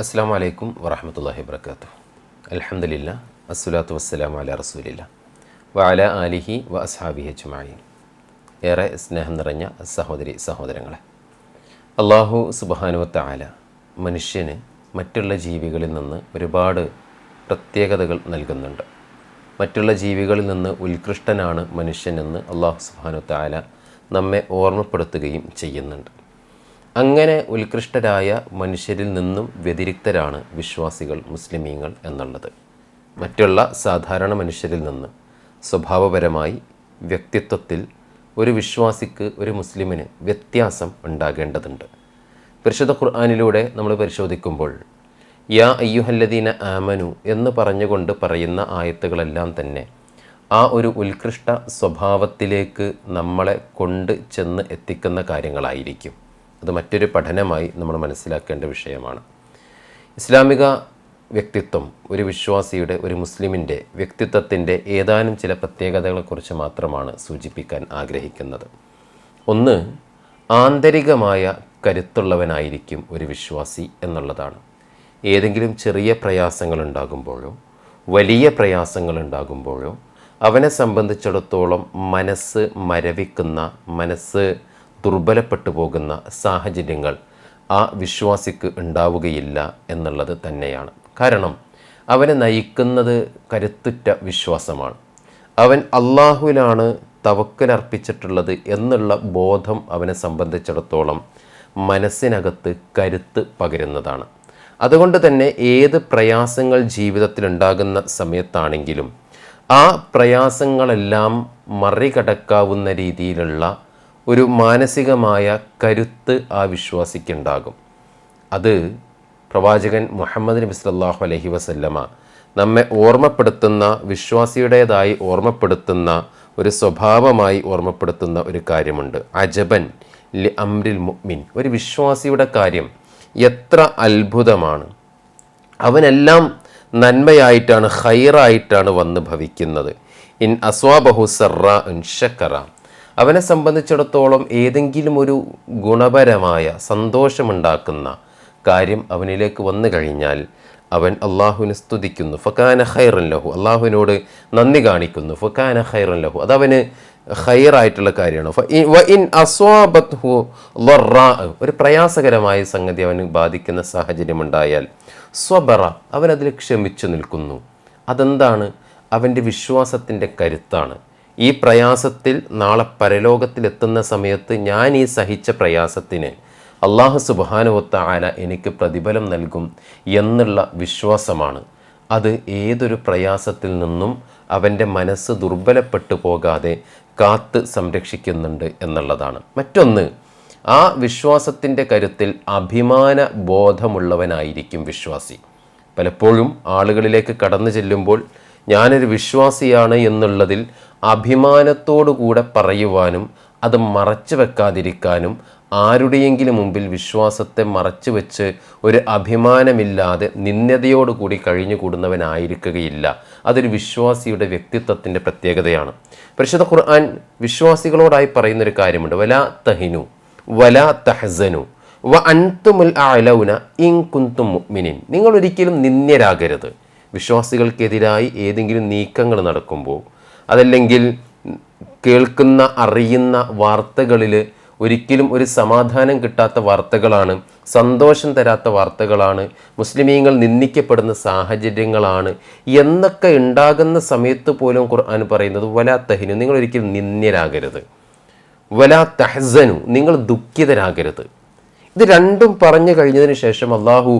അസ്സാം വലൈക്കും വറഹമത്തല്ലാഹി വർക്കാത്തു അലഹമില്ല അസ്സുലാത്തു വസ്സലാം അല റസൂലില്ല വഅല ആലിഹി വ അസ്ഹാബി ഹെച്ചുമായി ഏറെ സ്നേഹം നിറഞ്ഞ സഹോദരി സഹോദരങ്ങളെ അള്ളാഹു സുബാനുവത്ത ആല മനുഷ്യന് മറ്റുള്ള ജീവികളിൽ നിന്ന് ഒരുപാട് പ്രത്യേകതകൾ നൽകുന്നുണ്ട്. മറ്റുള്ള ജീവികളിൽ നിന്ന് ഉത്കൃഷ്ടനാണ് മനുഷ്യനെന്ന് അള്ളാഹു സുബാനുവത്ത ആല നമ്മെ ഓർമ്മപ്പെടുത്തുകയും ചെയ്യുന്നുണ്ട്. അങ്ങനെ ഉത്കൃഷ്ടരായ മനുഷ്യരിൽ നിന്നും വ്യതിരിക്തരാണ് വിശ്വാസികൾ മുസ്ലിമീങ്ങൾ എന്നുള്ളത്. മറ്റുള്ള സാധാരണ മനുഷ്യരിൽ നിന്ന് സ്വഭാവപരമായി വ്യക്തിത്വത്തിൽ ഒരു വിശ്വാസിക്ക് ഒരു മുസ്ലിമിന് വ്യത്യാസം ഉണ്ടാകേണ്ടതുണ്ട്. പരിശുദ്ധ ഖുർആാനിലൂടെ നമ്മൾ പരിശോധിക്കുമ്പോൾ യാ അയ്യുഹല്ലദീന ആമനു എന്ന് പറഞ്ഞുകൊണ്ട് പറയുന്ന ആയത്തുകളെല്ലാം തന്നെ ആ ഒരു ഉത്കൃഷ്ട സ്വഭാവത്തിലേക്ക് നമ്മളെ കൊണ്ട് ചെന്ന് എത്തിക്കുന്ന കാര്യങ്ങളായിരിക്കും. അത് മറ്റൊരു പഠനമായി നമ്മൾ മനസ്സിലാക്കേണ്ട വിഷയമാണ്. ഇസ്ലാമിക വ്യക്തിത്വം ഒരു വിശ്വാസിയുടെ ഒരു മുസ്ലിമിന്റെ വ്യക്തിത്വത്തിന്റെ ഏതാനും ചില പ്രത്യേകതകളെക്കുറിച്ച് മാത്രമാണ് സൂചിപ്പിക്കാൻ ആഗ്രഹിക്കുന്നത്. ഒന്ന് ആന്തരികമായ കരുത്തുള്ളവനായിരിക്കും ഒരു വിശ്വാസി എന്നുള്ളതാണ്. ഏതെങ്കിലും ചെറിയ പ്രയാസങ്ങൾ ഉണ്ടാകുമ്പോഴോ വലിയ പ്രയാസങ്ങൾ ഉണ്ടാകുമ്പോഴോ അവനെ സംബന്ധിച്ചിടത്തോളം മനസ്സ് മരവിക്കുന്ന മനസ്സ് ദുർബലപ്പെട്ടു പോകുന്ന സാഹചര്യങ്ങൾ ആ വിശ്വാസിക്ക് ഉണ്ടാവുകയില്ല എന്നുള്ളത് തന്നെയാണ്. കാരണം അവനെ നയിക്കുന്നത് കരുത്തുറ്റ വിശ്വാസമാണ്. അവൻ അള്ളാഹുവിലാണ് തവക്കലർപ്പിച്ചിട്ടുള്ളത് എന്നുള്ള ബോധം അവനെ സംബന്ധിച്ചിടത്തോളം മനസ്സിനകത്ത് കരുത്ത് പകരുന്നതാണ്. അതുകൊണ്ട് തന്നെ ഏത് പ്രയാസങ്ങൾ ജീവിതത്തിൽ ഉണ്ടാകുന്ന സമയത്താണെങ്കിലും ആ പ്രയാസങ്ങളെല്ലാം മറികടക്കാവുന്ന രീതിയിലുള്ള ഒരു മാനസികമായ കരുത്ത് ആ വിശ്വാസിക്കുണ്ടാകും. അത് പ്രവാചകൻ മുഹമ്മദ് നബി സല്ലാഹു അലഹി വസല്ലമ നമ്മെ ഓർമ്മപ്പെടുത്തുന്ന വിശ്വാസിയുടേതായി ഓർമ്മപ്പെടുത്തുന്ന ഒരു സ്വഭാവമായി ഓർമ്മപ്പെടുത്തുന്ന ഒരു കാര്യമുണ്ട്. അജബൻ ലി അമ്രിൽ മുഅ്മിൻ. ഒരു വിശ്വാസിയുടെ കാര്യം എത്ര അത്ഭുതമാണ്. അവനെല്ലാം നന്മയായിട്ടാണ് ഹൈറായിട്ടാണ് വന്ന് ഭവിക്കുന്നത്. ഇൻ അസ്വാബഹു സറ ഇൻ ഷക്കറ അവനെ സംബന്ധിച്ചിടത്തോളം ഏതെങ്കിലും ഒരു ഗുണപരമായ സന്തോഷമുണ്ടാക്കുന്ന കാര്യം അവനിലേക്ക് വന്നു കഴിഞ്ഞാൽ അവൻ അള്ളാഹുവിനെ സ്തുതിക്കുന്നു. ഫക്കാന ഖൈറൻ ലഹു. അള്ളാഹുവിനോട് നന്ദി കാണിക്കുന്നു. ഫക്കാന ഖൈറൻ ലഹു. അതവന് ഹൈറായിട്ടുള്ള കാര്യമാണ്. ഇൻ ഒരു പ്രയാസകരമായ സംഗതി അവന് ബാധിക്കുന്ന സാഹചര്യമുണ്ടായാൽ സ്വബറ. അവനതിൽ ക്ഷമിച്ചു നിൽക്കുന്നു. അതെന്താണ്? അവന്റെ വിശ്വാസത്തിന്റെ കരുത്താണ്. ഈ പ്രയാസത്തിൽ നാളെ പരലോകത്തിലെത്തുന്ന സമയത്ത് ഞാൻ ഈ സഹിച്ച പ്രയാസത്തിന് അള്ളാഹു സുബാനുവത്ത ആല എനിക്ക് പ്രതിഫലം നൽകും എന്നുള്ള വിശ്വാസമാണ്. അത് ഏതൊരു പ്രയാസത്തിൽ നിന്നും അവന്റെ മനസ്സ് ദുർബലപ്പെട്ടു പോകാതെ കാത്ത് സംരക്ഷിക്കുന്നുണ്ട് എന്നുള്ളതാണ്. മറ്റൊന്ന് ആ വിശ്വാസത്തിന്റെ കരുത്തിൽ അഭിമാന ബോധമുള്ളവനായിരിക്കും വിശ്വാസി. പലപ്പോഴും ആളുകളിലേക്ക് കടന്നു ചെല്ലുമ്പോൾ ഞാനൊരു വിശ്വാസിയാണ് എന്നുള്ളതിൽ അഭിമാനത്തോടുകൂടെ പറയുവാനും അത് മറച്ചു വെക്കാതിരിക്കാനും ആരുടെയെങ്കിലും മുമ്പിൽ വിശ്വാസത്തെ മറച്ചു വെച്ച് ഒരു അഭിമാനമില്ലാതെ നിന്ദതയോടുകൂടി കഴിഞ്ഞുകൂടുന്നവനായിരിക്കുകയില്ല. അതൊരു വിശ്വാസിയുടെ വ്യക്തിത്വത്തിന്റെ പ്രത്യേകതയാണ്. പരിശുദ്ധ ഖുർആൻ വിശ്വാസികളോടായി പറയുന്നൊരു കാര്യമുണ്ട്. വല തഹിനു വല തഹസനു വ അൻതുമുൽ അലൗന ഇൻ കുന്തും നിങ്ങൾ ഒരിക്കലും നിന്ദ്യരാകരുത്. വിശ്വാസികൾക്കെതിരായി ഏതെങ്കിലും നീക്കങ്ങൾ നടക്കുമ്പോൾ അതല്ലെങ്കിൽ കേൾക്കുന്ന അറിയുന്ന വാർത്തകളിൽ ഒരിക്കലും ഒരു സമാധാനം കിട്ടാത്ത വാർത്തകളാണ് സന്തോഷം തരാത്ത വാർത്തകളാണ് മുസ്ലിമീങ്ങൾ നിന്ദിക്കപ്പെടുന്ന സാഹചര്യങ്ങളാണ് എന്നൊക്കെ ഉണ്ടാകുന്ന സമയത്ത് പോലും ഖുർആൻ പറയുന്നത് വലാ തഹിനു നിങ്ങൾ ഒരിക്കലും നിന്ദ്യരാകരുത്. വലാ തഹസനു നിങ്ങൾ ദുഃഖിതരാകരുത്. ഇത് രണ്ടും പറഞ്ഞു കഴിഞ്ഞതിന് ശേഷം അള്ളാഹു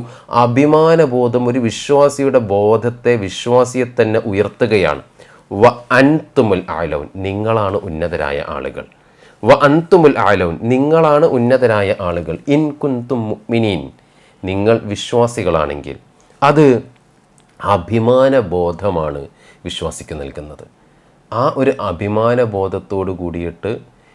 അഭിമാനബോധം ഒരു വിശ്വാസിയുടെ ബോധത്തെ വിശ്വാസിയെ തന്നെ ഉയർത്തുകയാണ്. വ അൻതുമുൽ ആലൗൻ നിങ്ങളാണ് ഉന്നതരായ ആളുകൾ. വ അൻതുമുൽ ആലൗൻ നിങ്ങളാണ് ഉന്നതരായ ആളുകൾ. ഇൻ കുന്തും മിനീൻ നിങ്ങൾ വിശ്വാസികളാണെങ്കിൽ. അത് അഭിമാനബോധമാണ് വിശ്വാസിക്ക് നൽകുന്നത്. ആ ഒരു അഭിമാന ബോധത്തോടു കൂടിയിട്ട്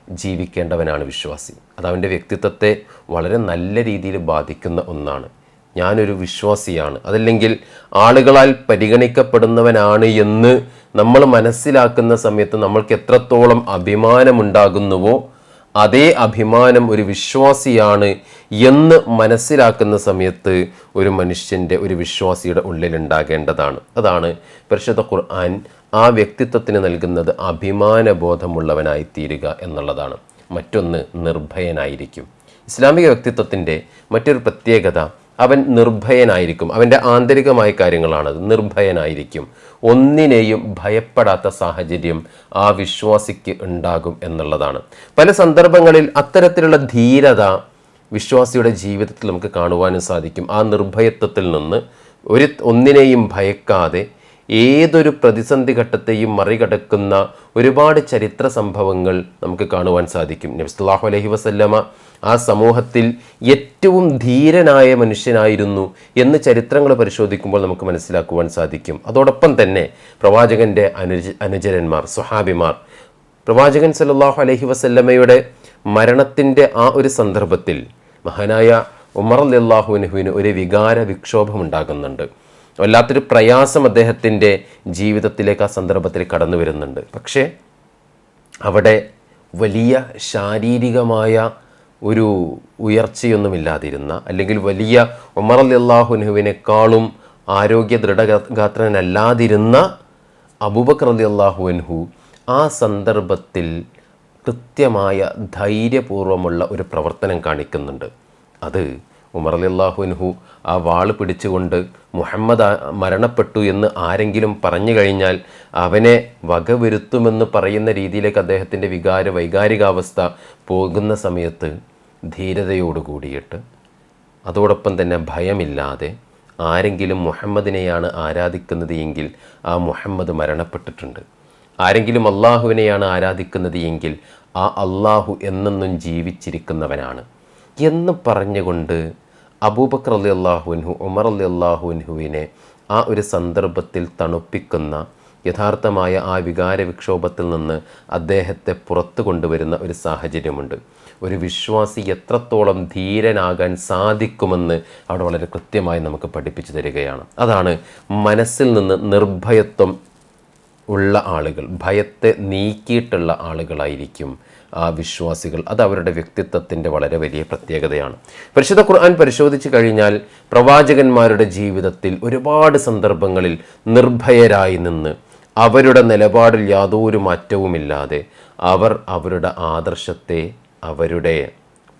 ജീവിക്കേണ്ടവനാണ് വിശ്വാസി. അത് അവന്റെ വ്യക്തിത്വത്തെ വളരെ നല്ല രീതിയിൽ ബാധിക്കുന്ന ഒന്നാണ്. ഞാനൊരു വിശ്വാസിയാണ്. അതല്ലെങ്കിൽ ആളുകളാൽ പരിഗണിക്കപ്പെടുന്നവനാണ് എന്ന് നമ്മൾ മനസ്സിലാക്കുന്ന സമയത്ത് നമ്മൾക്ക് എത്രത്തോളം അഭിമാനമുണ്ടാകുന്നുവോ അതേ അഭിമാനം ഒരു വിശ്വാസിയാണ് എന്ന് മനസ്സിലാക്കുന്ന സമയത്ത് ഒരു മനുഷ്യന്റെ ഒരു വിശ്വാസിയുടെ ഉള്ളിൽ ഉണ്ടാകേണ്ടതാണ് അതാണ് പരിശുദ്ധ ഖുർആൻ ആ വ്യക്തിത്വത്തിന് നൽകുന്നത് അഭിമാന ബോധമുള്ളവനായി തീരുക എന്നുള്ളതാണ്. മറ്റൊന്ന് നിർഭയനായിരിക്കും. ഇസ്ലാമിക വ്യക്തിത്വത്തിന്റെ മറ്റൊരു പ്രത്യേകത അവൻ നിർഭയനായിരിക്കും. അവന്റെ ആന്തരികമായ കാര്യങ്ങളാണത്. നിർഭയനായിരിക്കും. ഒന്നിനെയും ഭയപ്പെടാത്ത സാഹചര്യം ആ വിശ്വാസിക്ക് ഉണ്ടാകും എന്നുള്ളതാണ്. പല സന്ദർഭങ്ങളിൽ അത്തരത്തിലുള്ള ധീരത വിശ്വാസിയുടെ ജീവിതത്തിൽ നമുക്ക് കാണുവാനും സാധിക്കും. ആ നിർഭയത്വത്തിൽ നിന്ന് ഒരു ഒന്നിനെയും ഭയക്കാതെ ഏതൊരു പ്രതിസന്ധി ഘട്ടത്തെയും മറികടക്കുന്ന ഒരുപാട് ചരിത്ര സംഭവങ്ങൾ നമുക്ക് കാണുവാൻ സാധിക്കും. നബ്സല്ലാഹു അലഹി വസല്ലമ ആ സമൂഹത്തിൽ ഏറ്റവും ധീരനായ മനുഷ്യനായിരുന്നു എന്ന് ചരിത്രങ്ങൾ പരിശോധിക്കുമ്പോൾ നമുക്ക് മനസ്സിലാക്കുവാൻ സാധിക്കും. അതോടൊപ്പം തന്നെ പ്രവാചകന്റെ അനുജ അനുചരന്മാർ സുഹാബിമാർ പ്രവാചകൻ സല്ലല്ലാഹു അലഹി വസല്ലമ്മയുടെ മരണത്തിന്റെ ആ ഒരു സന്ദർഭത്തിൽ മഹാനായ ഉമർ അല്ലാഹുവിനുവിന് ഒരു വികാര വിക്ഷോഭം ഉണ്ടാകുന്നുണ്ട് വല്ലാത്തൊരു പ്രയാസം അദ്ദേഹത്തിന്റെ ജീവിതത്തിലേക്ക് ആ സന്ദർഭത്തിൽ കടന്നു വരുന്നുണ്ട് പക്ഷേ അവിടെ വലിയ ശാരീരികമായ ഒരു ഉയർച്ചയൊന്നുമില്ലാതിരുന്ന അല്ലെങ്കിൽ വലിയ ഉമർ അല്ലാഹുനുവിനേക്കാളും ആരോഗ്യ ദൃഢഗാത്രനല്ലാതിരുന്ന അബൂബക്കർ അലി അള്ളാഹുവിൻഹു ആ സന്ദർഭത്തിൽ കൃത്യമായ ധൈര്യപൂർവമുള്ള ഒരു പ്രവർത്തനം കാണിക്കുന്നുണ്ട്. അത് ഉമർ അലി അള്ളാഹുവിൻഹു ആ വാൾ പിടിച്ചുകൊണ്ട് മുഹമ്മദ് മരണപ്പെട്ടു എന്ന് ആരെങ്കിലും പറഞ്ഞു കഴിഞ്ഞാൽ അവനെ വകവരുത്തുമെന്ന് പറയുന്ന രീതിയിലേക്ക് അദ്ദേഹത്തിന്റെ വികാര വൈകാരികാവസ്ഥ പോകുന്ന സമയത്ത് ധീരതയോട് കൂടിയിട്ട് അതോടൊപ്പം തന്നെ ഭയമില്ലാതെ ആരെങ്കിലും മുഹമ്മദിനെയാണ് ആരാധിക്കുന്നത് എങ്കിൽ ആ മുഹമ്മദ് മരണപ്പെട്ടിട്ടുണ്ട്. ആരെങ്കിലും അള്ളാഹുവിനെയാണ് ആരാധിക്കുന്നത് എങ്കിൽ ആ അള്ളാഹു എന്നെന്നും ജീവിച്ചിരിക്കുന്നവനാണ്. എന്ന് പറഞ്ഞുകൊണ്ട് അബൂബക്കർ അലി അള്ളാഹുവിൻഹു ഉമർ അലി അള്ളാഹുവിൻഹുവിനെ ആ ഒരു സന്ദർഭത്തിൽ തണുപ്പിക്കുന്ന യഥാർത്ഥമായ ആ വികാര വിക്ഷോഭത്തിൽ നിന്ന് അദ്ദേഹത്തെ പുറത്തു കൊണ്ടുവരുന്ന ഒരു സാഹചര്യമുണ്ട്. ഒരു വിശ്വാസി എത്രത്തോളം ധീരനാകാൻ സാധിക്കുമെന്ന് അവിടെ വളരെ കൃത്യമായി നമുക്ക് പഠിപ്പിച്ചു തരികയാണ്. അതാണ് മനസ്സിൽ നിന്ന് നിർഭയത്വം ഉള്ള ആളുകൾ ഭയത്തെ നീക്കിയിട്ടുള്ള ആളുകളായിരിക്കും ആ വിശ്വാസികൾ. അത് അവരുടെ വ്യക്തിത്വത്തിന്റെ വളരെ വലിയ പ്രത്യേകതയാണ്. പരിശുദ്ധ ഖുർആൻ പരിശോധിച്ചു കഴിഞ്ഞാൽ പ്രവാചകന്മാരുടെ ജീവിതത്തിൽ ഒരുപാട് സന്ദർഭങ്ങളിൽ നിർഭയരായി നിന്ന് അവരുടെ നിലപാടിൽ യാതൊരു മാറ്റവുമില്ലാതെ അവർ അവരുടെ ആദർശത്തെ അവരുടെ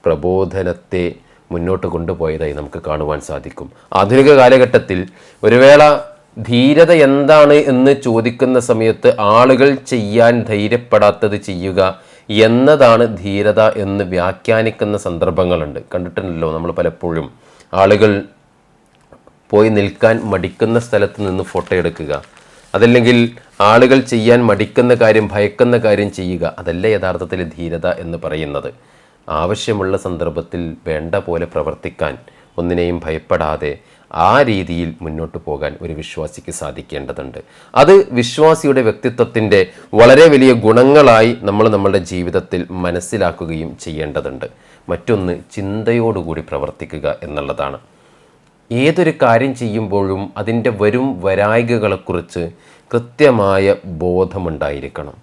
പ്രബോധനത്തെ മുന്നോട്ട് കൊണ്ടുപോയതായി നമുക്ക് കാണുവാൻ സാധിക്കും. ആധുനിക കാലഘട്ടത്തിൽ ഒരു വേള ധീരത എന്താണ് എന്ന് ചോദിക്കുന്ന സമയത്ത് ആളുകൾ ചെയ്യാൻ ധൈര്യപ്പെടാത്തത് ചെയ്യുക എന്നതാണ് ധീരത എന്ന് വ്യാഖ്യാനിക്കുന്ന സന്ദർഭങ്ങളുണ്ട്. കണ്ടിട്ടുണ്ടല്ലോ നമ്മൾ പലപ്പോഴും ആളുകൾ പോയി നിൽക്കാൻ മടിക്കുന്ന സ്ഥലത്ത് നിന്ന് ഫോട്ടോ എടുക്കുക. അതല്ലെങ്കിൽ ആളുകൾ ചെയ്യാൻ മടിക്കുന്ന കാര്യം ഭയക്കുന്ന കാര്യം ചെയ്യുക അതല്ല യഥാർത്ഥത്തിൽ ധീരത എന്ന് പറയുന്നത്. ആവശ്യമുള്ള സന്ദർഭത്തിൽ വേണ്ട പോലെ പ്രവർത്തിക്കാൻ ഒന്നിനെയും ഭയപ്പെടാതെ ആ രീതിയിൽ മുന്നോട്ട് പോകാൻ ഒരു വിശ്വാസിക്ക് സാധിക്കേണ്ടതുണ്ട്. അത് വിശ്വാസിയുടെ വ്യക്തിത്വത്തിന്റെ വളരെ വലിയ ഗുണങ്ങളായി നമ്മൾ നമ്മളുടെ ജീവിതത്തിൽ മനസ്സിലാക്കുകയും ചെയ്യേണ്ടതുണ്ട്. മറ്റൊന്ന് ചിന്തയോടുകൂടി പ്രവർത്തിക്കുക എന്നുള്ളതാണ്. ഏതൊരു കാര്യം ചെയ്യുമ്പോഴും അതിന്റെ വരും വരായികകളെക്കുറിച്ച് കൃത്യമായ ബോധമുണ്ടായിരിക്കണം.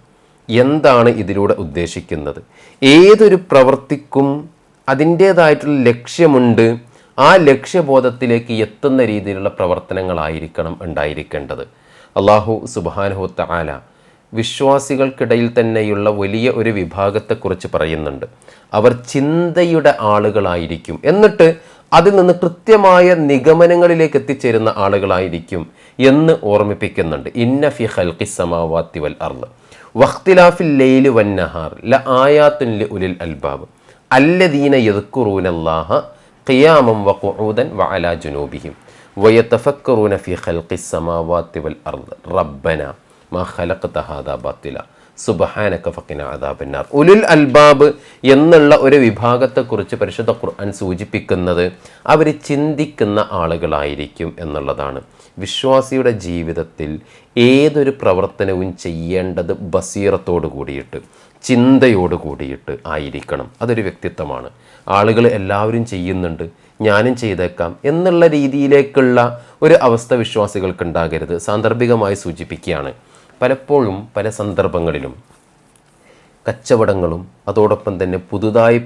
എന്താണ് ഇതിലൂടെ ഉദ്ദേശിക്കുന്നത്? ഏതൊരു പ്രവൃത്തിക്കും അതിന്റേതായിട്ടുള്ള ലക്ഷ്യമുണ്ട്. ആ ലക്ഷ്യബോധത്തിലേക്ക് എത്തുന്ന രീതിയിലുള്ള പ്രവർത്തനങ്ങളായിരിക്കണം ഉണ്ടായിരിക്കേണ്ടത്. അള്ളാഹു സുബാനുഹുത്ത ആല വിശ്വാസികൾക്കിടയിൽ തന്നെയുള്ള വലിയ ഒരു വിഭാഗത്തെക്കുറിച്ച് പറയുന്നുണ്ട്. അവർ ചിന്തയുടെ ആളുകളായിരിക്കും. എന്നിട്ട് അതിൽ നിന്ന് കൃത്യമായ നിഗമനങ്ങളിലേക്ക് എത്തിച്ചേരുന്ന ആളുകളായിരിക്കും എന്ന് ഓർമ്മിപ്പിക്കുന്നുണ്ട്. ഇന്ന ഫി ഖൽഖി സമാവാത്തി വൽ അർൾ. വഖ്തിലാഫിൽ ലൈലി നഹാർ. ല ആയാത്തുൻ ലി ഉലിൽ അൽബാബ്. അല്ലദീന യദ്കുറൂനല്ലാഹ ഖിയാമം വ ഖുഊദൻ വ വഅലാ ജുനൂബിഹിം. വയത്തഫക്കറൂന ഫി ഖൽഖി സമാവാത്തി വൽ അർൾ. റബ്ബന മാ ഖലഖ്ത ഹാദാ ബാത്തില. സുബഹാനക ഫക്കിന അതാബിന്നാർ ഉലുൽ അൽബാബ് എന്നുള്ള ഒരു വിഭാഗത്തെക്കുറിച്ച് പരിശുദ്ധ ഖുർആൻ സൂചിപ്പിക്കുന്നത് അവർ ചിന്തിക്കുന്ന ആളുകളായിരിക്കും എന്നുള്ളതാണ്. വിശ്വാസിയുടെ ജീവിതത്തിൽ ഏതൊരു പ്രവർത്തനവും ചെയ്യേണ്ടത് ബസീറത്തോട് കൂടിയിട്ട് ചിന്തയോട് കൂടിയിട്ട് ആയിരിക്കണം. അതൊരു വ്യക്തിത്വമാണ്. ആളുകൾ എല്ലാവരും ചെയ്യുന്നുണ്ട് ഞാനും ചെയ്തേക്കാം എന്നുള്ള രീതിയിലേക്കുള്ള ഒരു അവസ്ഥ വിശ്വാസികൾക്ക് ഉണ്ടാകരുത് സാന്ദർഭികമായി സൂചിപ്പിക്കുകയാണ്. പലപ്പോഴും പല സന്ദർഭങ്ങളിലും കച്ചവടങ്ങളും അതോടൊപ്പം തന്നെ പുതുതായി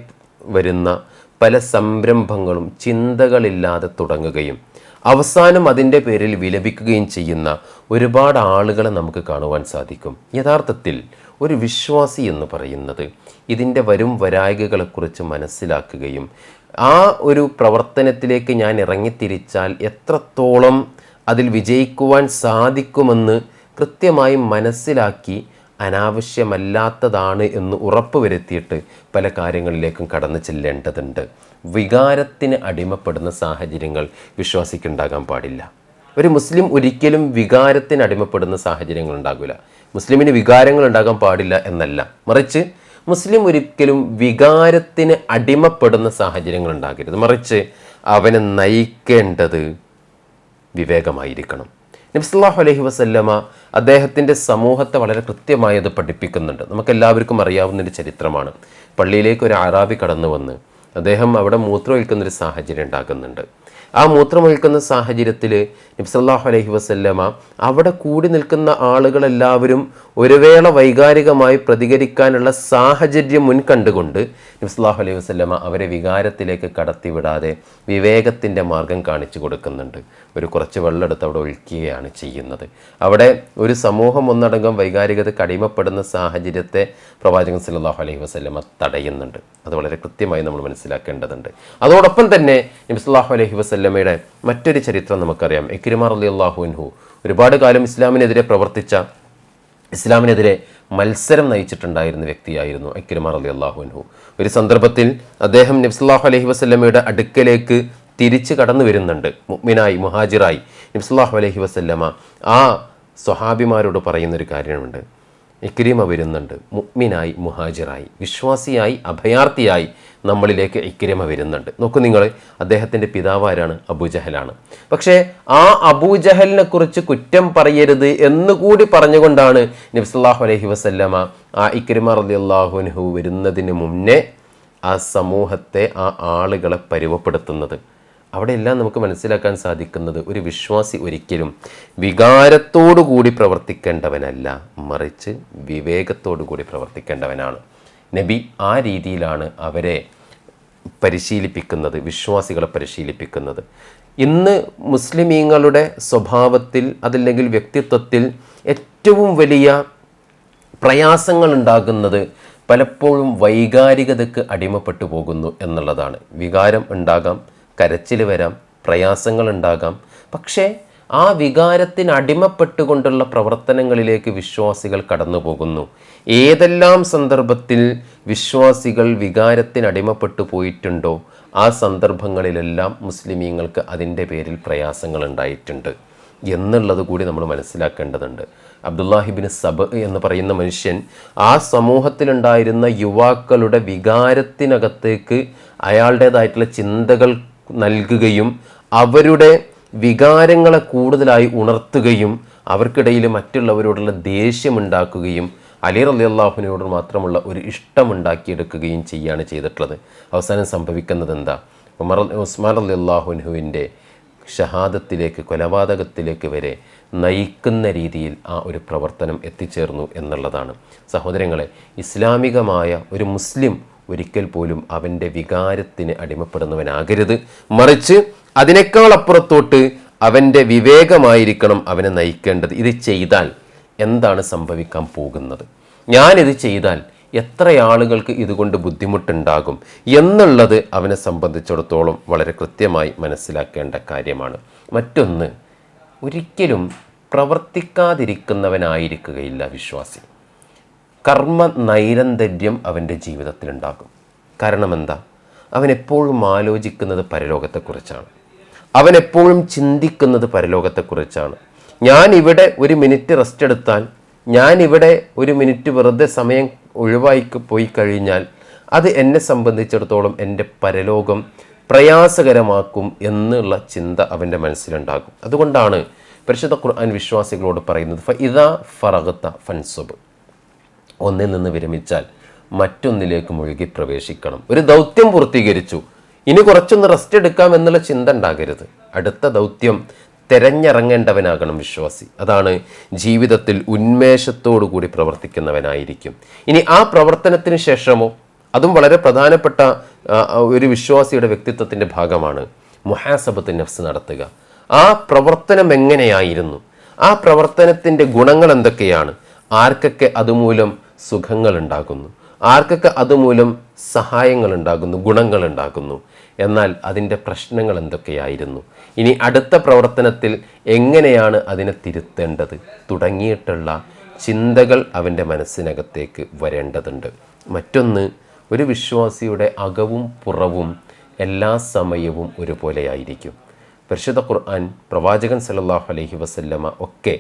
വരുന്ന പല സംരംഭങ്ങളും ചിന്തകളില്ലാതെ തുടങ്ങുകയും അവസാനം അതിന്റെ പേരിൽ വിലപിക്കുകയും ചെയ്യുന്ന ഒരുപാട് ആളുകളെ നമുക്ക് കാണുവാൻ സാധിക്കും. യഥാർത്ഥത്തിൽ ഒരു വിശ്വാസി എന്ന് പറയുന്നത് ഇതിന്റെ വരും വരായികകളെക്കുറിച്ച് മനസ്സിലാക്കുകയും ആ ഒരു പ്രവർത്തനത്തിലേക്ക് ഞാൻ ഇറങ്ങിത്തിരിച്ചാൽ എത്രത്തോളം അതിൽ വിജയിക്കുവാൻ സാധിക്കുമെന്ന് കൃത്യമായി മനസ്സിലാക്കി അനാവശ്യമല്ലാത്തതാണ് എന്ന് ഉറപ്പുവരുത്തിയിട്ട് പല കാര്യങ്ങളിലേക്കും കടന്നു ചെല്ലേണ്ടതുണ്ട്. വികാരത്തിന് അടിമപ്പെടുന്ന സാഹചര്യങ്ങൾ വിശ്വാസിക്കുണ്ടാകാൻ പാടില്ല. ഒരു മുസ്ലിം ഒരിക്കലും വികാരത്തിന് അടിമപ്പെടുന്ന സാഹചര്യങ്ങൾ ഉണ്ടാകില്ല മുസ്ലിമിന് വികാരങ്ങൾ ഉണ്ടാകാൻ പാടില്ല എന്നല്ല. മറിച്ച് മുസ്ലിം ഒരിക്കലും വികാരത്തിന് അടിമപ്പെടുന്ന സാഹചര്യങ്ങൾ ഉണ്ടാകരുത്. മറിച്ച് അവനെ നയിക്കേണ്ടത് വിവേകമായിരിക്കണം. നബ്സല്ലാഹു അലഹി വസല്ലമ അദ്ദേഹത്തിന്റെ സമൂഹത്തെ വളരെ കൃത്യമായി അത് പഠിപ്പിക്കുന്നുണ്ട്. നമുക്കെല്ലാവർക്കും അറിയാവുന്നൊരു ചരിത്രമാണ്. പള്ളിയിലേക്ക് ഒരു ആറാബി കടന്നു വന്ന് അദ്ദേഹം അവിടെ മൂത്രമൊഴിക്കുന്നൊരു സാഹചര്യം ഉണ്ടാകുന്നുണ്ട് ആ മൂത്രമൊഴിക്കുന്ന സാഹചര്യത്തിൽ നബ്സല്ലാഹു അലഹി വസല്ലമ അവിടെ കൂടി നിൽക്കുന്ന ആളുകളെല്ലാവരും ഒരു വേള വൈകാരികമായി പ്രതികരിക്കാനുള്ള സാഹചര്യം മുൻകണ്ടുകൊണ്ട് നബ്സല്ലാഹു അലൈഹി വസ്ല്ലമ അവരെ വികാരത്തിലേക്ക് കടത്തിവിടാതെ വിവേകത്തിന്റെ മാർഗം കാണിച്ചു കൊടുക്കുന്നുണ്ട്. ഒരു കുറച്ച് വെള്ളം എടുത്ത് അവിടെ ഒഴിക്കുകയാണ് ചെയ്യുന്നത്. അവിടെ ഒരു സമൂഹം ഒന്നടങ്കം വൈകാരികത കടിമപ്പെടുന്ന സാഹചര്യത്തെ പ്രവാചകൻ സല്ലാഹു അലൈഹി വസല്ലമ തടയുന്നുണ്ട്. അത് വളരെ കൃത്യമായി നമ്മൾ മനസ്സിലാക്കേണ്ടതുണ്ട്. അതോടൊപ്പം തന്നെ നബ്സല്ലാഹു അലൈഹി വസല്ലമയുടെ മറ്റൊരു ചരിത്രം നമുക്കറിയാം. എക്രിമാർ അലി അള്ളാഹുൻഹു ഒരുപാട് കാലം ഇസ്ലാമിനെതിരെ പ്രവർത്തിച്ച ഇസ്ലാമിനെതിരെ മത്സരം നയിച്ചിട്ടുണ്ടായിരുന്ന വ്യക്തിയായിരുന്നു എക്രിമാർ അലി അള്ളാഹുൻഹു ഒരു സന്ദർഭത്തിൽ അദ്ദേഹം നബ്സല്ലാഹു അലഹി വസല്ലമയുടെ അടുക്കലേക്ക് തിരിച്ചു കടന്നു വരുന്നുണ്ട്. മുഗ്മിനായി മുഹാജിറായി. നബ്സല്ലാഹു അലഹി വസല്ലമ ആ സ്വഹാബിമാരോട് പറയുന്നൊരു കാര്യമുണ്ട്. ഇക്രീമ വരുന്നുണ്ട്. മുഗ്മിനായി മുഹാജിറായി. വിശ്വാസിയായി അഭയാർത്ഥിയായി നമ്മളിലേക്ക് ഇക്രിമ വരുന്നുണ്ട്. നോക്കൂ നിങ്ങൾ അദ്ദേഹത്തിന്റെ പിതാവ് ആരാണ്? അബൂജഹലാണ്. പക്ഷേ ആ അബൂജഹലിനെ കുറിച്ച് കുറ്റം പറയരുത് എന്നുകൂടി പറഞ്ഞുകൊണ്ടാണ് നബ്സല്ലാഹു അലഹി വസല്ലമ ആ ഇക്രിമ അള്ളാഹുനഹു വരുന്നതിന് മുന്നേ ആ സമൂഹത്തെ ആ ആളുകളെ പരുവപ്പെടുത്തുന്നത്. അവിടെയെല്ലാം നമുക്ക് മനസ്സിലാക്കാൻ സാധിക്കുന്നത് ഒരു വിശ്വാസി ഒരിക്കലും വികാരത്തോടു കൂടി പ്രവർത്തിക്കേണ്ടവനല്ല മറിച്ച് വിവേകത്തോടു കൂടി പ്രവർത്തിക്കേണ്ടവനാണ്. നബി ആ രീതിയിലാണ് അവരെ പരിശീലിപ്പിക്കുന്നത് വിശ്വാസികളെ പരിശീലിപ്പിക്കുന്നത്. ഇന്ന് മുസ്ലിമീങ്ങളുടെ സ്വഭാവത്തിൽ അതല്ലെങ്കിൽ വ്യക്തിത്വത്തിൽ ഏറ്റവും വലിയ പ്രയാസങ്ങൾ ഉണ്ടാകുന്നത് പലപ്പോഴും വൈകാരികതയ്ക്ക് അടിമപ്പെട്ടു പോകുന്നു എന്നുള്ളതാണ്. വികാരം ഉണ്ടാകാം കരച്ചിൽ വരാം പ്രയാസങ്ങൾ ഉണ്ടാകാം. പക്ഷേ ആ വികാരത്തിന് അടിമപ്പെട്ടുകൊണ്ടുള്ള പ്രവർത്തനങ്ങളിലേക്ക് വിശ്വാസികൾ കടന്നു പോകുന്നു ഏതെല്ലാം സന്ദർഭത്തിൽ വിശ്വാസികൾ വികാരത്തിന് അടിമപ്പെട്ടു പോയിട്ടുണ്ടോ ആ സന്ദർഭങ്ങളിലെല്ലാം മുസ്ലിമീങ്ങൾക്ക് അതിന്റെ പേരിൽ പ്രയാസങ്ങൾ ഉണ്ടായിട്ടുണ്ട് എന്നുള്ളത് കൂടി നമ്മൾ മനസ്സിലാക്കേണ്ടതുണ്ട്. അബ്ദുല്ലാഹിബിന് സബ് എന്ന് പറയുന്ന മനുഷ്യൻ ആ സമൂഹത്തിലുണ്ടായിരുന്ന യുവാക്കളുടെ വികാരത്തിനകത്തേക്ക് അയാളുടേതായിട്ടുള്ള ചിന്തകൾ നൽകുകയും അവരുടെ വികാരങ്ങളെ കൂടുതലായി ഉണർത്തുകയും അവർക്കിടയിൽ മറ്റുള്ളവരോടുള്ള ദേഷ്യമുണ്ടാക്കുകയും അലി റലി അള്ളാഹുവിനോട് മാത്രമുള്ള ഒരു ഇഷ്ടമുണ്ടാക്കിയെടുക്കുകയും ചെയ്യുകയാണ് ചെയ്തിട്ടുള്ളത്. അവസാനം സംഭവിക്കുന്നത് എന്താ ഉമർ ഉസ്മാൻ അലി അള്ളാഹുനുവിന്റെ ഷഹാദത്തിലേക്ക് കൊലപാതകത്തിലേക്ക് വരെ നയിക്കുന്ന രീതിയിൽ ആ ഒരു പ്രവർത്തനം എത്തിച്ചേർന്നു എന്നുള്ളതാണ്. സഹോദരങ്ങളെ ഇസ്ലാമികമായ ഒരു മുസ്ലിം ഒരിക്കൽ പോലും അവന്റെ വികാരത്തിന് അടിമപ്പെടുന്നവനാകരുത്. മറിച്ച് അതിനേക്കാൾ അപ്പുറത്തോട്ട് അവന്റെ വിവേകമായിരിക്കണം അവനെ നയിക്കേണ്ടത്. ഇത് ചെയ്താൽ എന്താണ് സംഭവിക്കാൻ പോകുന്നത്? ഞാനിത് ചെയ്താൽ എത്ര ആളുകൾക്ക് ഇതുകൊണ്ട് ബുദ്ധിമുട്ടുണ്ടാകും എന്നുള്ളത് അവനെ സംബന്ധിച്ചിടത്തോളം വളരെ കൃത്യമായി മനസ്സിലാക്കേണ്ട കാര്യമാണ്. മറ്റൊന്ന് ഒരിക്കലും പ്രവർത്തിക്കാതിരിക്കുന്നവനായിരിക്കുകയില്ല വിശ്വാസി. കർമ്മ നൈരന്തര്യം അവന്റെ ജീവിതത്തിലുണ്ടാകും. കാരണം എന്താ? അവൻ എപ്പോഴും ആലോചിക്കുന്നത് പരലോകത്തെക്കുറിച്ചാണ്. അവൻ എപ്പോഴും ചിന്തിക്കുന്നത് പരലോകത്തെക്കുറിച്ചാണ്. ഞാൻ ഇവിടെ ഒരു മിനിറ്റ് റെസ്റ്റ് എടുത്താൽ ഞാൻ ഇവിടെ ഒരു മിനിറ്റ് വെറുതെ സമയം ഒഴിവായി പോയി കഴിഞ്ഞാൽ അത് എന്നെ സംബന്ധിച്ചിടത്തോളം എന്റെ പരലോകം പ്രയാസകരമാക്കും എന്നുള്ള ചിന്ത അവന്റെ മനസ്സിലുണ്ടാകും. അതുകൊണ്ടാണ് പരിശുദ്ധ ഖുർആൻ വിശ്വാസികളോട് പറയുന്നത് ഫ ഇതാ ഫറഗത്ത ഫൻസുബ്. ഒന്നിൽ നിന്ന് വിരമിച്ചാൽ മറ്റൊന്നിലേക്ക് മുഴുകി പ്രവേശിക്കണം. ഒരു ദൗത്യം പൂർത്തീകരിച്ചു ഇനി കുറച്ചൊന്ന് റെസ്റ്റ് എടുക്കാം എന്നുള്ള ചിന്ത ഉണ്ടാകരുത്. അടുത്ത ദൗത്യം തിരഞ്ഞിറങ്ങേണ്ടവനാകണം വിശ്വാസി. അതാണ് ജീവിതത്തിൽ ഉന്മേഷത്തോടു കൂടി പ്രവർത്തിക്കുന്നവനായിരിക്കും. ഇനി ആ പ്രവർത്തനത്തിന് ശേഷമോ അതും വളരെ പ്രധാനപ്പെട്ട ഒരു വിശ്വാസിയുടെ വ്യക്തിത്വത്തിന്റെ ഭാഗമാണ് മുഹാസബത്ത് നഫ്സ് നടത്തുക. ആ പ്രവർത്തനം എങ്ങനെയായിരുന്നു? ആ പ്രവർത്തനത്തിന്റെ ഗുണങ്ങൾ എന്തൊക്കെയാണ്? ആർക്കൊക്കെ അതുമൂലം സുഖങ്ങൾ ഉണ്ടാകുന്നു ആർക്കൊക്കെ അതുമൂലം സഹായങ്ങൾ ഉണ്ടാകുന്നു ഗുണങ്ങൾ ഉണ്ടാകുന്നു എന്നാൽ അതിന്റെ പ്രശ്നങ്ങൾ എന്തൊക്കെയായിരുന്നു? ഇനി അടുത്ത പ്രവർത്തനത്തിൽ എങ്ങനെയാണ് അതിനെ തിരുത്തേണ്ടത്? തുടങ്ങിയിട്ടുള്ള ചിന്തകൾ അവന്റെ മനസ്സിനകത്തേക്ക് വരേണ്ടതുണ്ട്. മറ്റൊന്ന് ഒരു വിശ്വാസിയുടെ അകവും പുറവും എല്ലാ സമയവും ഒരുപോലെയായിരിക്കും. പരിശുദ്ധ ഖുർആൻ പ്രവാചകൻ സല്ലല്ലാഹു അലഹി വസല്ലമ ഒക്കെ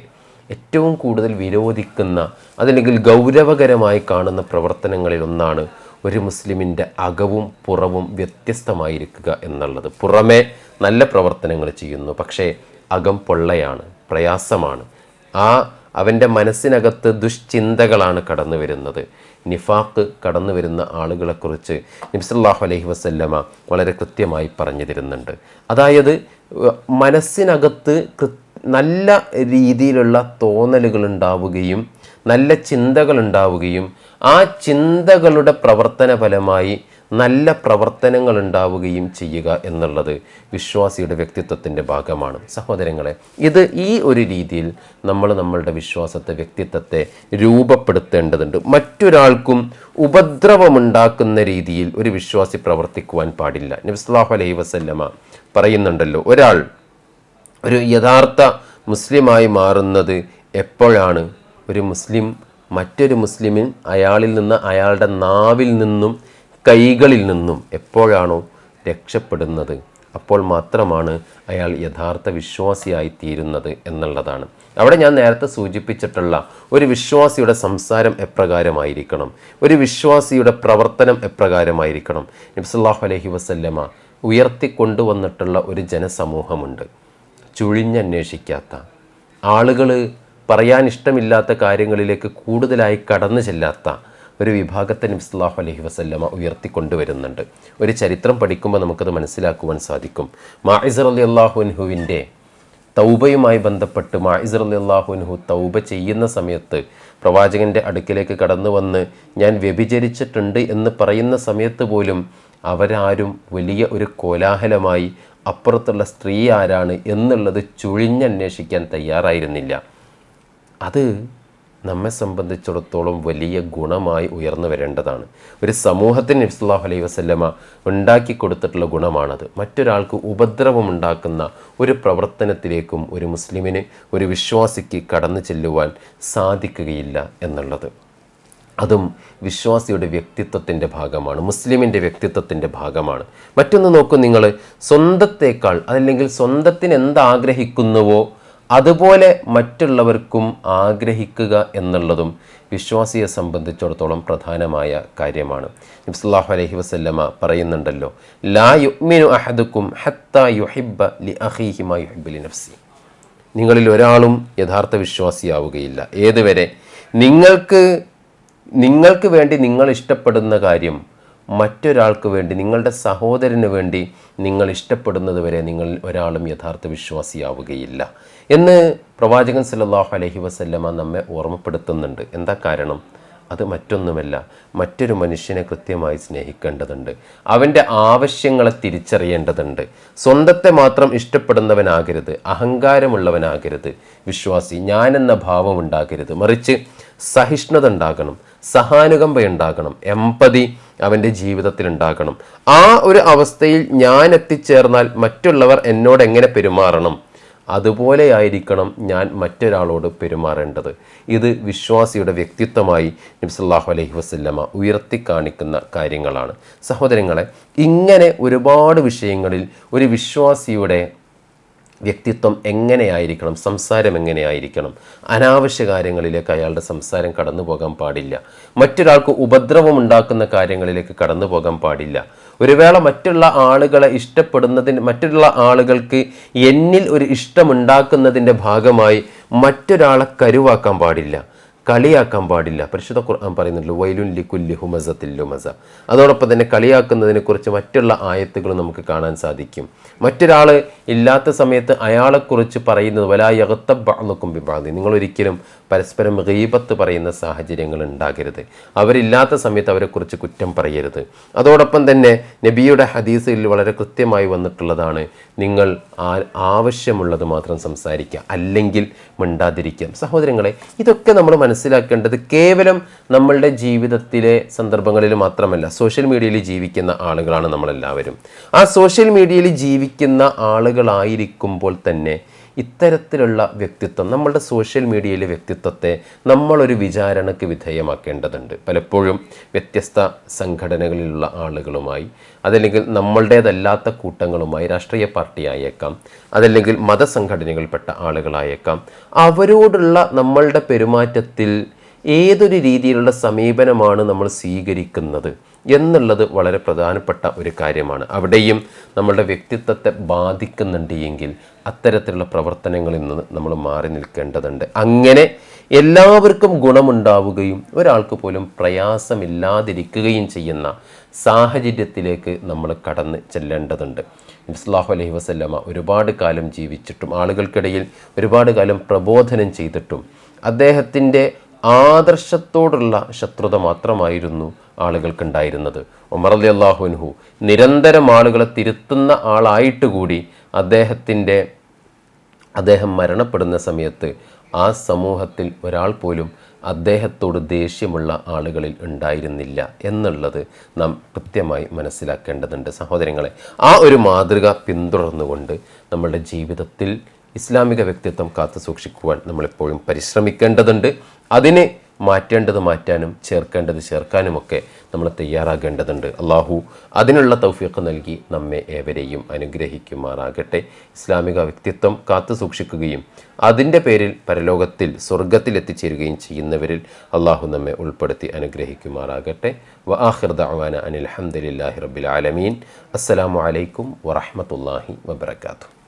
ഏറ്റവും കൂടുതൽ വിരോധിക്കുന്ന അതല്ലെങ്കിൽ ഗൗരവകരമായി കാണുന്ന പ്രവർത്തനങ്ങളിൽ ഒന്നാണ് ഒരു മുസ്ലിമിന്റെ അകവും പുറവും വ്യത്യസ്തമായിരിക്കുക എന്നുള്ളത്. പുറമേ നല്ല പ്രവർത്തനങ്ങൾ ചെയ്യുന്നു പക്ഷേ അകം പൊള്ളയാണ് പ്രയാസമാണ്. ആ അവന്റെ മനസ്സിനകത്ത് ദുഷ്ചിന്തകളാണ് കടന്നു വരുന്നത്. നിഫാക്ക് കടന്നു വരുന്ന ആളുകളെക്കുറിച്ച് നിബ്സല്ലാഹു അലഹി വസല്ലമ വളരെ കൃത്യമായി പറഞ്ഞു തരുന്നുണ്ട് അതായത് മനസ്സിനകത്ത് കൃ- നല്ല രീതിയിലുള്ള തോന്നലുകൾ ഉണ്ടാവുകയും നല്ല ചിന്തകൾ ഉണ്ടാവുകയും ആ ചിന്തകളുടെ പ്രവർത്തന ഫലമായി നല്ല പ്രവർത്തനങ്ങൾ ഉണ്ടാവുകയും ചെയ്യുക എന്നുള്ളത് വിശ്വാസിയുടെ വ്യക്തിത്വത്തിന്റെ ഭാഗമാണ്. സഹോദരങ്ങളെ ഇത് ഈ ഒരു രീതിയിൽ നമ്മൾ നമ്മളുടെ വിശ്വാസത്തെ വ്യക്തിത്വത്തെ രൂപപ്പെടുത്തേണ്ടതുണ്ട്. മറ്റൊരാൾക്കും ഉപദ്രവമുണ്ടാക്കുന്ന രീതിയിൽ ഒരു വിശ്വാസി പ്രവർത്തിക്കുവാൻ പാടില്ല. നബ്സ്ലാഹു അലൈഹി വസല്ലമ പറയുന്നുണ്ടല്ലോ ഒരാൾ ഒരു യഥാർത്ഥ മുസ്ലിമായി മാറുന്നത് എപ്പോഴാണ്? ഒരു മുസ്ലിം മറ്റൊരു മുസ്ലിമിൻ അയാളിൽ നിന്ന് അയാളുടെ നാവിൽ നിന്നും കൈകളിൽ നിന്നും എപ്പോഴാണോ രക്ഷപ്പെടുന്നത്? അപ്പോൾ മാത്രമാണ് അയാൾ യഥാർത്ഥ വിശ്വാസിയായി തീരുന്നത് എന്നുള്ളതാണ്. അവിടെ ഞാൻ നേരത്തെ സൂചിപ്പിച്ചിട്ടുള്ള ഒരു വിശ്വാസിയുടെ സംസാരം എപ്രകാരമായിരിക്കണം? ഒരു വിശ്വാസിയുടെ പ്രവർത്തനം എപ്രകാരമായിരിക്കണം? നബ്സല്ലാഹു അലഹി വസല്ലമ ഉയർത്തിക്കൊണ്ടുവന്നിട്ടുള്ള ഒരു ജനസമൂഹമുണ്ട്. ചുഴിഞ്ഞന്വേഷിക്കാത്ത. ആളുകൾ പറയാൻ ഇഷ്ടമില്ലാത്ത കാര്യങ്ങളിലേക്ക് കൂടുതലായി കടന്നു ചെല്ലാത്ത ഒരു വിഭാഗത്തെ നിസ്ലാഹ് അലഹി വസല്ലമ ഉയർത്തിക്കൊണ്ടുവരുന്നുണ്ട്. ഒരു ചരിത്രം പഠിക്കുമ്പോൾ നമുക്കത് മനസ്സിലാക്കുവാൻ സാധിക്കും. മാഹിസർ അലി അള്ളാഹുൻഹുവിന്റെ തൗബയുമായി ബന്ധപ്പെട്ട് മാഹിസർ അലി അള്ളാഹുൻഹു തൗബ ചെയ്യുന്ന സമയത്ത് പ്രവാചകന്റെ അടുക്കിലേക്ക് കടന്നു വന്ന് ഞാൻ വ്യഭിചരിച്ചിട്ടുണ്ട് എന്ന് പറയുന്ന സമയത്ത് പോലും അവരാരും വലിയ ഒരു കോലാഹലമായി അപ്പുറത്തുള്ള സ്ത്രീ ആരാണ് എന്നുള്ളത് ചുഴിഞ്ഞന്വേഷിക്കാൻ തയ്യാറായിരുന്നില്ല. അത് നമ്മെ സംബന്ധിച്ചിടത്തോളം വലിയ ഗുണമായി ഉയർന്നു വരേണ്ടതാണ്. ഒരു സമൂഹത്തിന് ഇസ്ലാഹ് അലൈഹി വസ്ല്ലമ ഉണ്ടാക്കി കൊടുത്തിട്ടുള്ള ഗുണമാണത്. മറ്റൊരാൾക്ക് ഉപദ്രവമുണ്ടാക്കുന്ന ഒരു പ്രവർത്തനത്തിലേക്കും ഒരു മുസ്ലിമിന് ഒരു വിശ്വാസിക്ക് കടന്നു ചെല്ലുവാൻ സാധിക്കുകയില്ല എന്നുള്ളത്. അതും വിശ്വാസിയുടെ വ്യക്തിത്വത്തിന്റെ ഭാഗമാണ് മുസ്ലിമിന്റെ വ്യക്തിത്വത്തിന്റെ ഭാഗമാണ്. മറ്റൊന്ന് നോക്കൂ നിങ്ങൾ സ്വന്തത്തേക്കാൾ അതല്ലെങ്കിൽ സ്വന്തത്തിന് എന്താഗ്രഹിക്കുന്നുവോ അതുപോലെ മറ്റുള്ളവർക്കും ആഗ്രഹിക്കുക എന്നുള്ളതും വിശ്വാസിയെ സംബന്ധിച്ചിടത്തോളം പ്രധാനമായ കാര്യമാണ്. നബ്സല്ലാഹു അലഹി വസല്ലമ പറയുന്നുണ്ടല്ലോ ലാ യുഅ്മിനു അഹദുക്കും ഹത്താ യുഹിബ്ബ ലി അഖീഹി മാ യുഹിബ്ബു ലി നഫ്സി. നിങ്ങളിൽ ഒരാളും യഥാർത്ഥ വിശ്വാസിയാവുകയില്ല. ഏതുവരെ? നിങ്ങൾക്ക് നിങ്ങൾക്ക് വേണ്ടി നിങ്ങൾ ഇഷ്ടപ്പെടുന്ന കാര്യം മറ്റൊരാൾക്ക് വേണ്ടി നിങ്ങളുടെ സഹോദരന് വേണ്ടി നിങ്ങൾ ഇഷ്ടപ്പെടുന്നത് വരെ നിങ്ങൾ ഒരാളും യഥാർത്ഥ വിശ്വാസിയാവുകയില്ല എന്ന് പ്രവാചകൻ സല്ലാഹു അലഹി വസല്ലമ നമ്മെ ഓർമ്മപ്പെടുത്തുന്നുണ്ട്. എന്താ കാരണം? അത് മറ്റൊന്നുമല്ല മറ്റൊരു മനുഷ്യനെ കൃത്യമായി സ്നേഹിക്കേണ്ടതുണ്ട്. അവന്റെ ആവശ്യങ്ങളെ തിരിച്ചറിയേണ്ടതുണ്ട്. സ്വന്തത്തെ മാത്രം ഇഷ്ടപ്പെടുന്നവനാകരുത് അഹങ്കാരമുള്ളവനാകരുത് വിശ്വാസി ഞാൻ എന്ന ഭാവം ഉണ്ടാകരുത്. മറിച്ച് സഹിഷ്ണുത ഉണ്ടാകണം സഹാനുകമ്പ ഉണ്ടാകണം എമ്പതി അവന്റെ ജീവിതത്തിൽ ഉണ്ടാകണം. ആ ഒരു അവസ്ഥയിൽ ഞാൻ എത്തിച്ചേർന്നാൽ മറ്റുള്ളവർ എന്നോട് എങ്ങനെ പെരുമാറണം? അതുപോലെയായിരിക്കണം ഞാൻ മറ്റൊരാളോട് പെരുമാറേണ്ടത്. ഇത് വിശ്വാസിയുടെ വ്യക്തിത്വമായി നബ്സല്ലാഹു അലൈഹി വസല്ലമ ഉയർത്തി കാണിക്കുന്ന കാര്യങ്ങളാണ്. സഹോദരങ്ങളെ ഇങ്ങനെ ഒരുപാട് വിഷയങ്ങളിൽ ഒരു വിശ്വാസിയുടെ വ്യക്തിത്വം എങ്ങനെയായിരിക്കണം സംസാരം എങ്ങനെയായിരിക്കണം അനാവശ്യ കാര്യങ്ങളിലേക്ക് അയാളുടെ സംസാരം കടന്നു പോകാൻ പാടില്ല. മറ്റൊരാൾക്ക് ഉപദ്രവം ഉണ്ടാക്കുന്ന കാര്യങ്ങളിലേക്ക് കടന്നു പോകാൻ പാടില്ല. ഒരു വേള മറ്റുള്ള ആളുകളെ ഇഷ്ടപ്പെടുന്നതിന് മറ്റുള്ള ആളുകൾക്ക് എന്നിൽ ഒരു ഇഷ്ടമുണ്ടാക്കുന്നതിന്റെ ഭാഗമായി മറ്റൊരാളെ കരുവാക്കാൻ പാടില്ല. കളിയാക്കാൻ പാടില്ല. പരിശുദ്ധ ഖുർആൻ പറയുന്നുണ്ട് വൈലുൻ ലിക്കുല്ലി ഹുമസത്തിൽ ലുമസ. അതോടൊപ്പം തന്നെ കളിയാക്കുന്നതിനെ കുറിച്ച് മറ്റുള്ള ആയത്തുകൾ നമുക്ക് കാണാൻ സാധിക്കും. മറ്റൊരാൾ ഇല്ലാത്ത സമയത്ത് അയാളെക്കുറിച്ച് പറയുന്നത് വലായകത്തബാന്നൊക്കും വിഭാതി നിങ്ങൾ ഒരിക്കലും പരസ്പരം ഗീപത്ത് പറയുന്ന സാഹചര്യങ്ങൾ ഉണ്ടാകരുത്. അവരില്ലാത്ത സമയത്ത് അവരെക്കുറിച്ച് കുറ്റം പറയരുത്. അതോടൊപ്പം തന്നെ നബിയുടെ ഹദീസിൽ വളരെ കൃത്യമായി വന്നിട്ടുള്ളതാണ് നിങ്ങൾ ആവശ്യമുള്ളത് മാത്രം സംസാരിക്കുക അല്ലെങ്കിൽ മിണ്ടാതിരിക്കാം സഹോദരങ്ങളെ ഇതൊക്കെ നമ്മൾ മനസ്സിലാക്കേണ്ടത് കേവലം നമ്മളുടെ ജീവിതത്തിലെ സന്ദർഭങ്ങളിൽ മാത്രമല്ല സോഷ്യൽ മീഡിയയിൽ ജീവിക്കുന്ന ആളുകളാണ് നമ്മളെല്ലാവരും. ആ സോഷ്യൽ മീഡിയയിൽ ജീവിക്കുന്ന ആളുകളായിരിക്കുമ്പോൾ തന്നെ ഇത്തരത്തിലുള്ള വ്യക്തിത്വം നമ്മളുടെ സോഷ്യൽ മീഡിയയിലെ വ്യക്തിത്വത്തെ നമ്മളൊരു വിചാരണയ്ക്ക് വിധേയമാക്കേണ്ടതുണ്ട്. പലപ്പോഴും വ്യത്യസ്ത സംഘടനകളിലുള്ള ആളുകളുമായി അതല്ലെങ്കിൽ നമ്മളുടേതല്ലാത്ത കൂട്ടങ്ങളുമായി രാഷ്ട്രീയ പാർട്ടി ആയേക്കാം അതല്ലെങ്കിൽ മതസംഘടനകളിൽപ്പെട്ട ആളുകളായേക്കാം. അവരോടുള്ള നമ്മളുടെ പെരുമാറ്റത്തിൽ ഏതൊരു രീതിയിലുള്ള സമീപനമാണ് നമ്മൾ സ്വീകരിക്കുന്നത്? എന്നുള്ളത് വളരെ പ്രധാനപ്പെട്ട ഒരു കാര്യമാണ്. അവിടെയും നമ്മളുടെ വ്യക്തിത്വത്തെ ബാധിക്കുന്നുണ്ട് എങ്കിൽ അത്തരത്തിലുള്ള പ്രവർത്തനങ്ങളിൽ നിന്ന് നമ്മൾ മാറി നിൽക്കേണ്ടതുണ്ട്. അങ്ങനെ എല്ലാവർക്കും ഗുണമുണ്ടാവുകയും ഒരാൾക്ക് പോലും പ്രയാസമില്ലാതിരിക്കുകയും ചെയ്യുന്ന സാഹചര്യത്തിലേക്ക് നമ്മൾ കടന്ന് ചെല്ലേണ്ടതുണ്ട്. ഇസ്ലാഹു അലഹി വസല്ലമ ഒരുപാട് കാലം ജീവിച്ചിട്ടും ആളുകൾക്കിടയിൽ ഒരുപാട് കാലം പ്രബോധനം ചെയ്തിട്ടും അദ്ദേഹത്തിന്റെ ആദർശത്തോടുള്ള ശത്രുത മാത്രമായിരുന്നു ആളുകൾക്കുണ്ടായിരുന്നത്. ഉമർ അലി അള്ളാഹുൻഹു നിരന്തരം ആളുകളെ തിരുത്തുന്ന ആളായിട്ട് കൂടി അദ്ദേഹത്തിന്റെ അദ്ദേഹം മരണപ്പെടുന്ന സമയത്ത് ആ സമൂഹത്തിൽ ഒരാൾ പോലും അദ്ദേഹത്തോട് ദേഷ്യമുള്ള ആളുകളിൽ ഉണ്ടായിരുന്നില്ല എന്നുള്ളത് നാം കൃത്യമായി മനസ്സിലാക്കേണ്ടതുണ്ട്. സഹോദരങ്ങളെ ആ ഒരു മാതൃക പിന്തുടർന്നുകൊണ്ട് നമ്മളുടെ ജീവിതത്തിൽ ഇസ്ലാമിക വ്യക്തിത്വം കാത്തു സൂക്ഷിക്കുവാൻ നമ്മളെപ്പോഴും പരിശ്രമിക്കേണ്ടതുണ്ട്. അതിന് മാറ്റേണ്ടത് മാറ്റാനും ചേർക്കേണ്ടത് ചേർക്കാനുമൊക്കെ നമ്മൾ തയ്യാറാകേണ്ടതുണ്ട്. അള്ളാഹു അതിനുള്ള തൗഫീഖ് നൽകി നമ്മെ ഏവരെയും അനുഗ്രഹിക്കുമാറാകട്ടെ. ഇസ്ലാമിക വ്യക്തിത്വം കാത്തു സൂക്ഷിക്കുകയും അതിന്റെ പേരിൽ പരലോകത്തിൽ സ്വർഗത്തിൽ എത്തിച്ചേരുകയും ചെയ്യുന്നവരിൽ അള്ളാഹു നമ്മെ ഉൾപ്പെടുത്തി അനുഗ്രഹിക്കുമാറാകട്ടെ. വ ആഹിർ ദഅവാന അനിൽ ഹംദുലില്ലാഹി റബ്ബിൽ ആലമീൻ. അസ്സലാമു അലൈക്കും വറഹ്മത്തുള്ളാഹി വബറകാതുഹു.